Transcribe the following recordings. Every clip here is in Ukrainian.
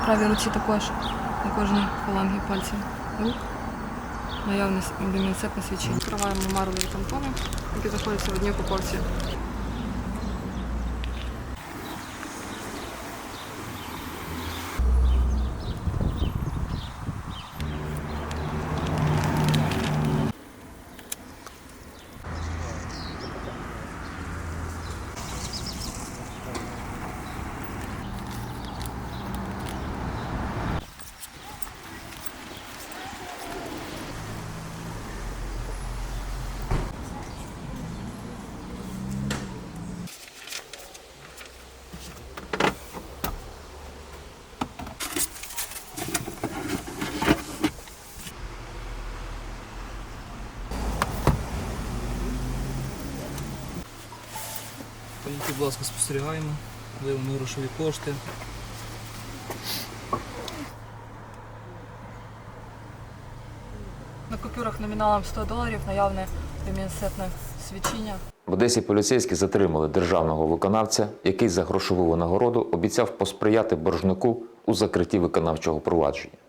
правій руці також на кожній фалангі пальців рук. Наявність демінцепне свідчення. Відкриваємо марлеві тампони, які знаходяться в одній упаковці. Будь ласка, спостерігаємо. Виявимо грошові кошти. На купюрах номіналом 100 доларів наявне демінцепне свідчення. В Одесі поліцейські затримали державного виконавця, який за грошову винагороду обіцяв посприяти боржнику у закритті виконавчого провадження.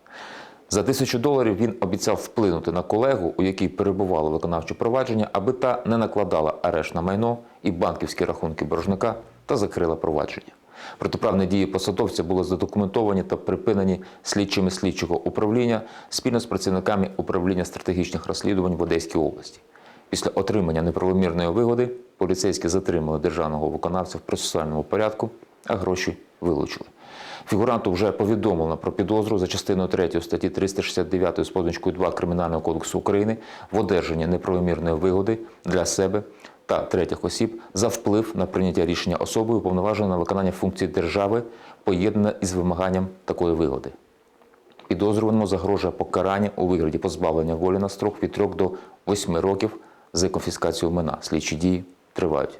За тисячу доларів він обіцяв вплинути на колегу, у якій перебувало виконавче провадження, аби та не накладала арешт на майно і банківські рахунки боржника та закрила провадження. Протиправні дії посадовця були задокументовані та припинені слідчими слідчого управління спільно з працівниками управління стратегічних розслідувань в Одеській області. Після отримання неправомірної вигоди поліцейські затримали державного виконавця в процесуальному порядку, а гроші вилучили. Фігуранту вже повідомлено про підозру за частиною 3 статті 369 з позначкою 2 Кримінального кодексу України в одержанні неправомірної вигоди для себе та третіх осіб за вплив на прийняття рішення особою, уповноваженою на виконання функцій держави, поєднане із вимаганням такої вигоди. Підозрюваному загрожує покарання у вигляді позбавлення волі на строк від 3 до 8 років за конфіскацію майна. Слідчі дії тривають.